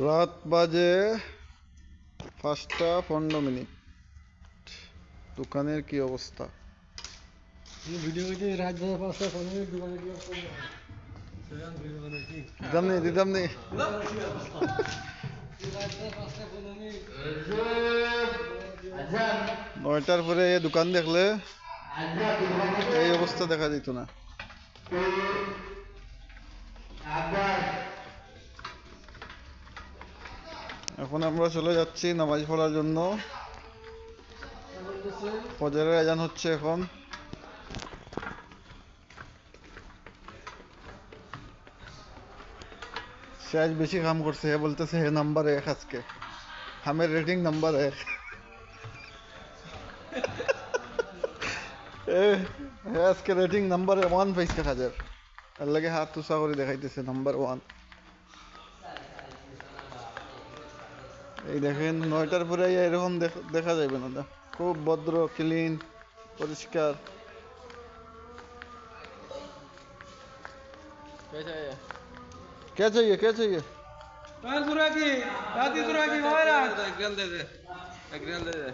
রাত বাজে পাঁচটা পনেরো মিনিট। দোকানের কি অবস্থা? ভিডিও রাত বাজে পাঁচটা পনেরো মিনিট দোকানে গিয়ে দিতাম নি দিতাম নি নয়টার পরে দোকান দেখলে এই অবস্থা দেখা যেত না। এখন আমরা চলে যাচ্ছি নামাজ পড়ার জন্য। ফজরের আজান হচ্ছে এখন। সে আজ বেশি কাম করছে হে বলতেছে, হে নাম্বার এক আজকে। হামের রেটিং নাম্বার এক। আজকে রেটিং নাম্বার ওয়ান পাইছে হাজার। এর লাগে হাত তুষা করে দেখাইতেছে, নাম্বার ওয়ান এই দেখেন নয়টার পরে এরকম দেখ- দেখা যাবে না দা। খুব ভদ্র ক্লিন পরিষ্কার কে চাইয়ে কে চাইয়ে দুরাকি রাতি দুরাকি ভাইরা এক গ্রাম দে দে এক গ্রাম দে দে